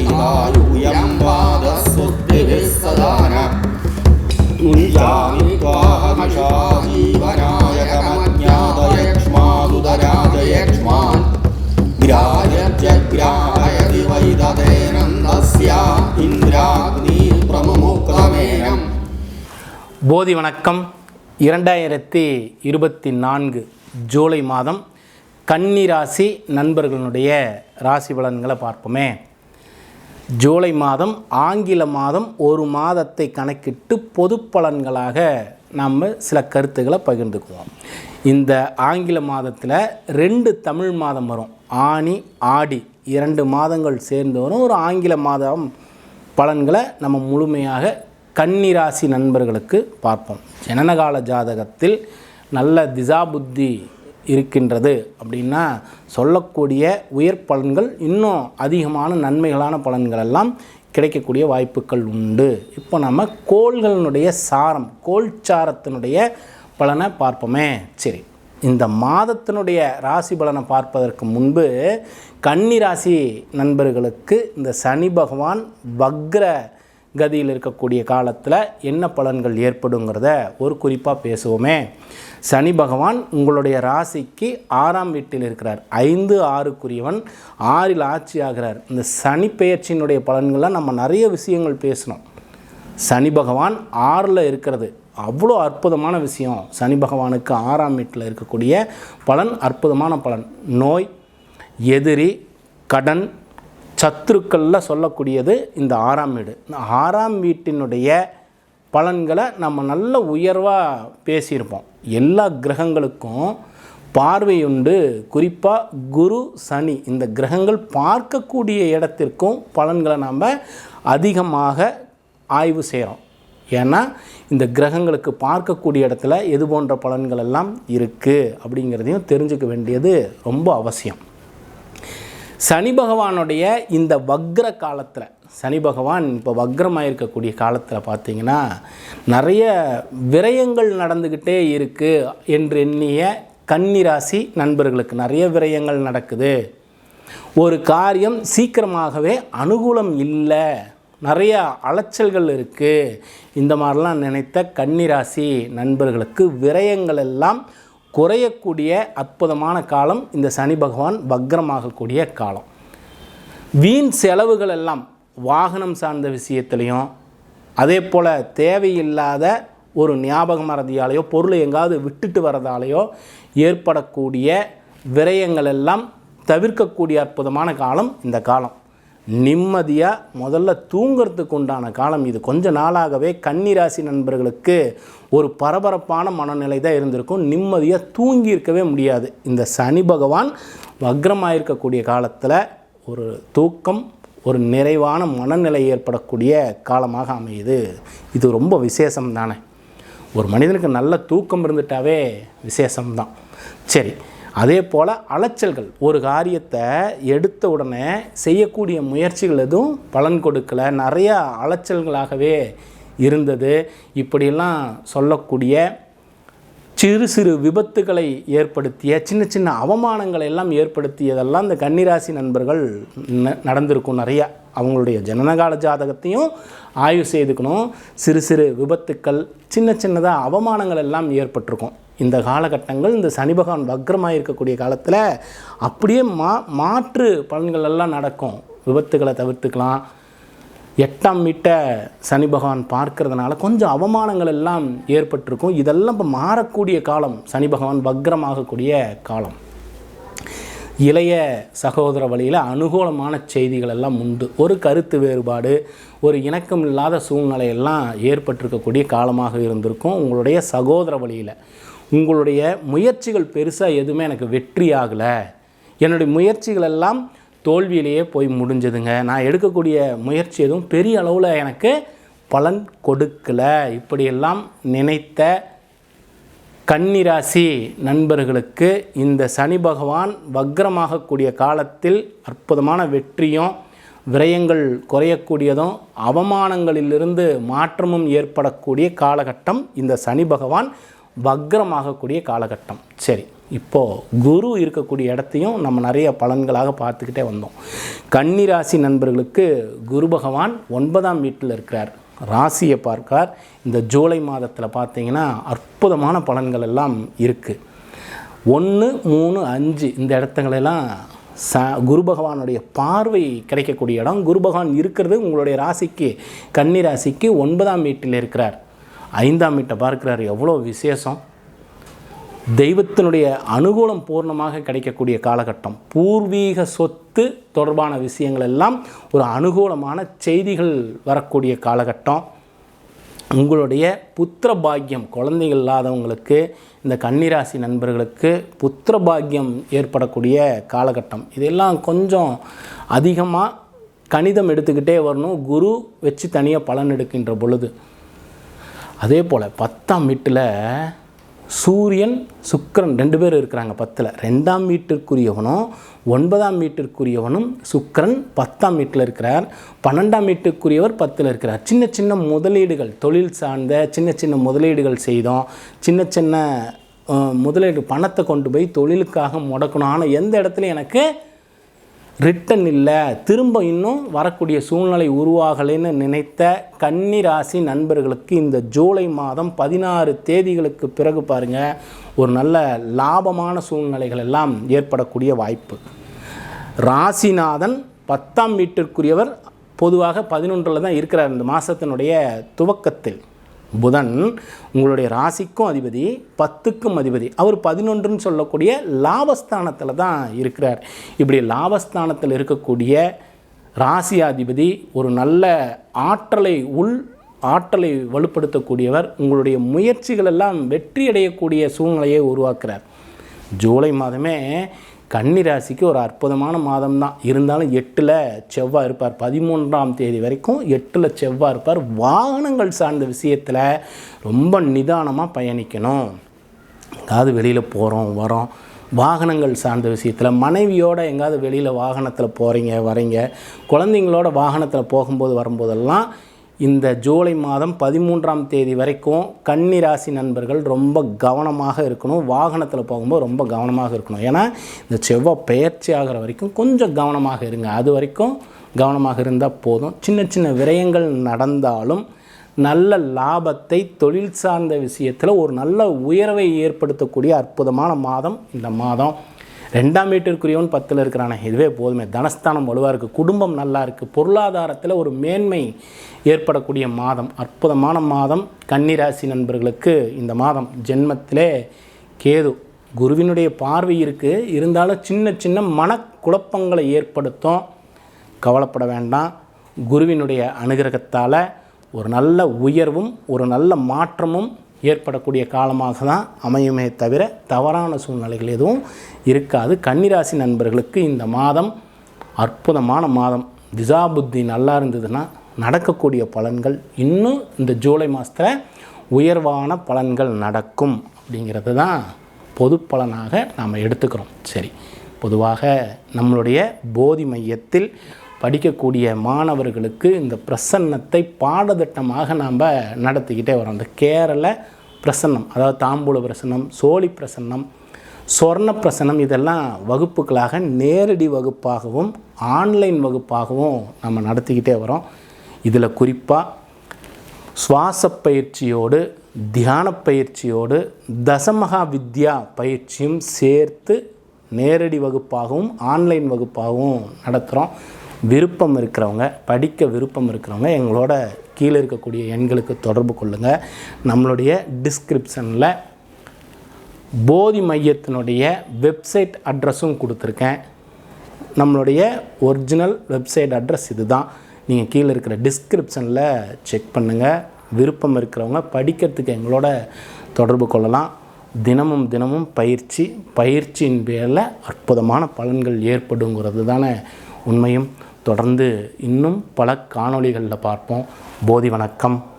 दीर्घायुयं पादस्तुतिभिः सदा न मुञ्जामि त्वाहमिषा जीवनायकमज्ञातयक्ष्मादुदराजयक्ष्मान् ग्राह्यत्यग्राहयति वै तदेनन्दस्या इन्द्राग्नी प्रमुमुक्तमेनम् போதி வணக்கம் இரண்டாயிரத்தி இருபத்தி நான்கு ஜூலை மாதம் கன்னி ராசி நண்பர்களுடைய ராசி பலன்களை பார்ப்போமே ஜூலை மாதம் ஆங்கில மாதம் ஒரு மாதத்தை கணக்கிட்டு பொது பலன்களாக நம்ம சில கருத்துக்களை பகிர்ந்துக்குவோம். இந்த ஆங்கில மாதத்தில் ரெண்டு தமிழ் மாதம் வரும். ஆணி ஆடி இரண்டு மாதங்கள் சேர்ந்து வரும் ஒரு ஆங்கில மாதம் பலன்களை நம்ம முழுமையாக கன்னிராசி நண்பர்களுக்கு பார்ப்போம். ஜனனகால ஜாதகத்தில் நல்ல திசாபுத்தி இருக்கின்றது. அப்படின்னா சொல்லக்கூடிய உயர் பலன்கள் இன்னும் அதிகமான நன்மைகளான பலன்கள் எல்லாம் கிடைக்கக்கூடிய வாய்ப்புகள் உண்டு. இப்போ நம்ம கோள்களினுடைய சாரம் கோள் சாரத்தினுடைய பலனை பார்ப்போமே. சரி இந்த மாதத்தினுடைய ராசி பலனை பார்ப்பதற்கு முன்பு கன்னி ராசி நண்பர்களுக்கு இந்த சனி பகவான் வக்ர கதியில் இருக்கக்கூடிய காலத்தில் என்ன பலன்கள் ஏற்படுங்கிறத ஒரு குறிப்பாக பேசுவோமே. சனி பகவான் உங்களுடைய ராசிக்கு ஆறாம் வீட்டில் இருக்கிறார். ஐந்து ஆறுக்குரியவன் ஆறில் ஆட்சி ஆகிறார் இந்த சனி பெயர்ச்சியினுடைய பலன்கள்லாம் நம்ம நிறைய விஷயங்கள் பேசணும். சனி பகவான் ஆறில் இருக்கிறது. அவ்வளோ அற்புதமான விஷயம். சனி பகவானுக்கு ஆறாம் வீட்டில் இருக்கக்கூடிய பலன் அற்புதமான பலன். நோய் எதிரி கடன் சத்துருக்களில் சொல்லக்கூடியது இந்த ஆறாம் வீடு. இந்த ஆறாம் வீட்டினுடைய பலன்களை நம்ம நல்ல உயர்வாக பேசியிருப்போம். எல்லா கிரகங்களுக்கும் பார்வையுண்டு குறிப்பாக குரு சனி இந்த கிரகங்கள் பார்க்கக்கூடிய இடத்திற்கும் பலன்களை நாம் அதிகமாக ஆய்வு செய்கிறோம் ஏன்னா இந்த கிரகங்களுக்கு பார்க்கக்கூடிய இடத்துல எது போன்ற பலன்கள் எல்லாம் இருக்குது அப்படிங்கிறதையும் தெரிஞ்சுக்க வேண்டியது ரொம்ப அவசியம். சனி பகவானுடைய இந்த வக்ர காலத்தில் சனி பகவான் இப்போ வக்ரமாக இருக்கக்கூடிய காலத்தில் பார்த்தீங்கன்னா நிறைய விரயங்கள் நடந்துக்கிட்டே இருக்குது என்று எண்ணிய கன்னிராசி நண்பர்களுக்கு நிறைய விரயங்கள் நடக்குது. ஒரு காரியம் சீக்கிரமாகவே அனுகூலம் இல்லை நிறைய அலைச்சல்கள் இருக்குது இந்த மாதிரிலாம் நினைத்த கன்னிராசி நண்பர்களுக்கு விரயங்கள் எல்லாம் குறையக்கூடிய அற்புதமான காலம் இந்த சனி பகவான் வக்ரமாகக்கூடிய காலம். வீண் செலவுகள் எல்லாம் வாகனம் சார்ந்த விஷயத்துலையும் அதே போல் தேவையில்லாத ஒரு ஞாபக மறதியாலேயோ பொருளை எங்காவது விட்டுட்டு வரதாலேயோ ஏற்படக்கூடிய விரயங்கள் எல்லாம் தவிர்க்கக்கூடிய அற்புதமான காலம் இந்த காலம். நிம்மதியாக முதல்ல தூங்கிறதுக்கு உண்டான காலம் இது. கொஞ்ச நாளாகவே கன்னிராசி நண்பர்களுக்கு ஒரு பரபரப்பான மனநிலை தான் இருந்திருக்கும். நிம்மதியாக தூங்கி இருக்கவே முடியாது. இந்த சனி பகவான் வக்ரமாக இருக்கக்கூடிய காலத்தில் ஒரு தூக்கம் ஒரு நிறைவான மனநிலை ஏற்படக்கூடிய காலமாக அமையுது. இது ரொம்ப விசேஷம் தானே. ஒரு மனிதனுக்கு நல்ல தூக்கம் இருந்துட்டாவே விசேஷம்தான். சரி அதே போல் அலைச்சல்கள். ஒரு காரியத்தை எடுத்த உடனே செய்யக்கூடிய முயற்சிகள் எதுவும் பலன் கொடுக்கல. நிறையா அலைச்சல்களாகவே இருந்தது. இப்படியெல்லாம் சொல்லக்கூடிய சிறு சிறு விபத்துகளை ஏற்படுத்திய சின்ன சின்ன அவமானங்களை எல்லாம் ஏற்படுத்தியதெல்லாம் இந்த கன்னிராசி நண்பர்கள் ந- நடந்திருக்கும் நிறையா. அவங்களுடைய ஜனனகால ஜாதகத்தையும் ஆய்வு செய்துக்கணும். சிறு சிறு விபத்துக்கள் சின்ன சின்னதாக அவமானங்கள் எல்லாம் ஏற்பட்டிருக்கும். இந்த காலகட்டங்கள் இந்த சனி பகவான் வக்ரமாக இருக்கக்கூடிய காலத்தில் அப்படியே மா மாற்று பலன்கள் எல்லாம் நடக்கும். விபத்துகளை தவிர்த்துக்கலாம். எட்டாம் வீட்டை சனி பகவான் பார்க்கறதுனால கொஞ்சம் அவமானங்கள் எல்லாம் ஏற்பட்டிருக்கும். இதெல்லாம் இப்போ மாறக்கூடிய காலம். சனி பகவான் வக்ரமாகக்கூடிய காலம். இளைய சகோதர வழியில் அனுகூலமான செய்திகள் எல்லாம் உண்டு. ஒரு கருத்து வேறுபாடு ஒரு இணக்கம் இல்லாத சூழ்நிலையெல்லாம் ஏற்பட்டிருக்கக்கூடிய காலமாக இருந்திருக்கும். உங்களுடைய சகோதர வழியில். உங்களுடைய முயற்சிகள் பெருசாக எதுவுமே எனக்கு வெற்றி ஆகலை என்னுடைய முயற்சிகள் எல்லாம் தோல்வியிலேயே போய் முடிஞ்சதுங்க. நான் எடுக்கக்கூடிய முயற்சி எதுவும் பெரிய அளவில் எனக்கு பலன் கொடுக்கல. இப்படியெல்லாம் நினைத்த கன்னிராசி நண்பர்களுக்கு இந்த சனி பகவான் வக்ரமாகக்கூடிய காலத்தில் அற்புதமான வெற்றியும் விரயங்கள் குறையக்கூடியதும் அவமானங்களிலிருந்து மாற்றமும் ஏற்படக்கூடிய காலகட்டம் இந்த சனி பகவான் வக்ரமாகக்கூடிய காலகட்டம். சரி. இப்போது குரு இருக்கக்கூடிய இடத்தையும் நம்ம நிறைய பலன்களாக பார்த்துக்கிட்டே வந்தோம். கன்னிராசி நண்பர்களுக்கு குரு பகவான் ஒன்பதாம் வீட்டில் இருக்கிறார். ராசியை பார்க்கார் இந்த ஜூலை மாதத்தில் பார்த்தீங்கன்னா அற்புதமான பலன்கள் எல்லாம் இருக்குது ஒன்று மூணு அஞ்சு இந்த இடத்துங்களெல்லாம் ச குரு பகவானுடைய பார்வை கிடைக்கக்கூடிய இடம். குரு பகவான் இருக்கிறது உங்களுடைய ராசிக்கு கன்னி ராசிக்கு ஒன்பதாம் வீட்டில் இருக்கிறார். ஐந்தாம் வீட்டை பார்க்கிறார். எவ்வளோ விசேஷம். தெய்வத்தினுடைய அனுகூலம் பூர்ணமாக கிடைக்கக்கூடிய காலகட்டம். பூர்வீக சொத்து தொடர்பான விஷயங்கள் எல்லாம் ஒரு அனுகூலமான செய்திகள் வரக்கூடிய காலகட்டம். உங்களுடைய புத்திர பாக்கியம் குழந்தைகள் இல்லாதவங்களுக்கு இந்த கன்னிராசி நண்பர்களுக்கு புத்திர பாக்கியம் ஏற்படக்கூடிய காலகட்டம். இதெல்லாம் கொஞ்சம் அதிகமாக கணிதம் எடுத்துக்கிட்டே வரணும். குரு வச்சு தனியாக பலன் எடுக்கின்ற பொழுது. அதே போல் பத்தாம் வீட்டில் சூரியன் சுக்கரன் ரெண்டு பேர் இருக்கிறாங்க பத்தில். ரெண்டாம் வீட்டிற்குரியவனும் ஒன்பதாம் வீட்டிற்குரியவனும் சுக்கிரன் பத்தாம் வீட்டில் இருக்கிறார். பன்னெண்டாம் வீட்டுக்குரியவர் பத்தில் இருக்கிறார். சின்ன சின்ன முதலீடுகள் தொழில் சார்ந்த சின்ன சின்ன முதலீடுகள் செய்தோம். சின்ன சின்ன முதலீடு பணத்தை கொண்டு போய் தொழிலுக்காக முடக்கணும். ஆனால் எந்த இடத்துல எனக்கு ரிட்டன் இல்லை திரும்ப இன்னும் வரக்கூடிய சூழ்நிலை உருவாகலைன்னு நினைத்த கன்னிராசி நண்பர்களுக்கு இந்த ஜூலை மாதம் பதினாறு தேதிகளுக்கு பிறகு பாருங்கள் ஒரு நல்ல லாபமான சூழ்நிலைகள் எல்லாம் ஏற்படக்கூடிய வாய்ப்பு. ராசிநாதன் பத்தாம் வீட்டிற்குரியவர் பொதுவாக பதினொன்றில் தான் இருக்கிறார் இந்த மாதத்தினுடைய துவக்கத்தில். புதன் உங்களுடைய ராசிக்கும் அதிபதி பத்துக்கும் அதிபதி. அவர் பதினொன்றுன்னு சொல்லக்கூடிய லாபஸ்தானத்தில் தான் இருக்கிறார். இப்படி லாபஸ்தானத்தில் இருக்கக்கூடிய ராசியாதிபதி ஒரு நல்ல ஆற்றலை உள் ஆற்றலை வலுப்படுத்தக்கூடியவர். உங்களுடைய முயற்சிகள் எல்லாம் வெற்றி அடையக்கூடிய சூழ்நிலையை உருவாக்குறார். ஜூலை மாதமே கன்னி ராசிக்கு ஒரு அற்புதமான மாதம் தான் இருந்தாலும் எட்டில் செவ்வாய் இருப்பார். பதிமூன்றாம் தேதி வரைக்கும் எட்டில் செவ்வாய் இருப்பார். வாகனங்கள் சார்ந்த விஷயத்தில் ரொம்ப நிதானமாக பயணிக்கணும். எங்காவது வெளியில் போகிறோம் வரோம். வாகனங்கள் சார்ந்த விஷயத்தில் மனைவியோடு எங்காவது வெளியில் வாகனத்தில் போகிறீங்க வரீங்க. குழந்தைங்களோட வாகனத்தில் போகும்போது வரும்போதெல்லாம் இந்த ஜூலை மாதம் பதிமூன்றாம் தேதி வரைக்கும் கன்னி ராசி நண்பர்கள் ரொம்ப கவனமாக இருக்கணும். வாகனத்தில் போகும்போது ரொம்ப கவனமாக இருக்கணும். ஏன்னா இந்த செவ்வாய் பெயர்ச்சி ஆகிற வரைக்கும் கொஞ்சம் கவனமாக இருங்க. அது வரைக்கும் கவனமாக இருந்தால் போதும். சின்ன சின்ன விரயங்கள் நடந்தாலும் நல்ல லாபத்தை தொழில் சார்ந்த விஷயத்தில் ஒரு நல்ல உயர்வை ஏற்படுத்தக்கூடிய அற்புதமான மாதம் இந்த மாதம். ரெண்டாம் வீட்டிற்குரியவன் பத்தில் இருக்கிறானே. இதுவே போதுமே. தனஸ்தானம் வலுவாக இருக்குது குடும்பம் நல்லா இருக்குது பொருளாதாரத்தில் ஒரு மேன்மை ஏற்படக்கூடிய மாதம். அற்புதமான மாதம். கன்னிராசி நண்பர்களுக்கு இந்த மாதம். ஜென்மத்திலே கேது. குருவினுடைய பார்வை இருக்குது இருந்தாலும் சின்ன சின்ன மனக்குழப்பங்களை ஏற்படுத்தும். கவலைப்பட வேண்டாம். குருவினுடைய அனுகிரகத்தால் ஒரு நல்ல உயர்வும் ஒரு நல்ல மாற்றமும் ஏற்படக்கூடிய காலமாக தான் அமையுமே தவிர தவறான சூழ்நிலைகள் எதுவும் இருக்காது. கன்னிராசி நண்பர்களுக்கு இந்த மாதம் அற்புதமான மாதம். திசாபுத்தி நல்லா இருந்ததுன்னா நடக்கக்கூடிய பலன்கள் இன்னும் இந்த ஜூலை மாதத்தில் உயர்வான பலன்கள் நடக்கும் அப்படிங்கிறது தான் பொது பலனாக நாம் எடுத்துக்கிறோம். சரி பொதுவாக நம்மளுடைய போதி மையத்தில் படிக்கக்கூடிய மாணவர்களுக்கு இந்த பிரசன்னத்தை பாடத்திட்டமாக நாம் நடத்திக்கிட்டே வரோம். இந்த கேரள பிரசன்னம் அதாவது தாம்பூல பிரசன்னம் சோழி பிரசன்னம் சொர்ண பிரசனம் இதெல்லாம் வகுப்புகளாக நேரடி வகுப்பாகவும் ஆன்லைன் வகுப்பாகவும் நம்ம நடத்திக்கிட்டே வரோம். இதில் குறிப்பாக சுவாச பயிற்சியோடு தியான பயிற்சியோடு தசமகா வித்யா பயிற்சியும் சேர்த்து நேரடி வகுப்பாகவும் ஆன்லைன் வகுப்பாகவும் நடத்துகிறோம் விருப்பம் இருக்கிறவங்க படிக்க விருப்பம் இருக்கிறவங்க எங்களோட கீழே இருக்கக்கூடிய எண்களுக்கு தொடர்பு கொள்ளுங்கள் நம்மளுடைய டிஸ்கிரிப்ஷனில் போதி மையத்தினுடைய வெப்சைட் அட்ரஸும் கொடுத்துருக்கேன். நம்மளுடைய ஒரிஜினல் வெப்சைட் அட்ரஸ் இதுதான். நீங்கள் கீழே இருக்கிற டிஸ்கிரிப்ஷனில் செக் பண்ணுங்கள் விருப்பம் இருக்கிறவங்க படிக்கிறதுக்கு எங்களோட தொடர்பு கொள்ளலாம். தினமும் தினமும் பயிற்சி பயிற்சியின் பேரில் அற்புதமான பலன்கள் ஏற்படுங்கிறது தானே உண்மையும். தொடர்ந்து இன்னும் பல காணொளிகளில் பார்ப்போம். போதி வணக்கம்.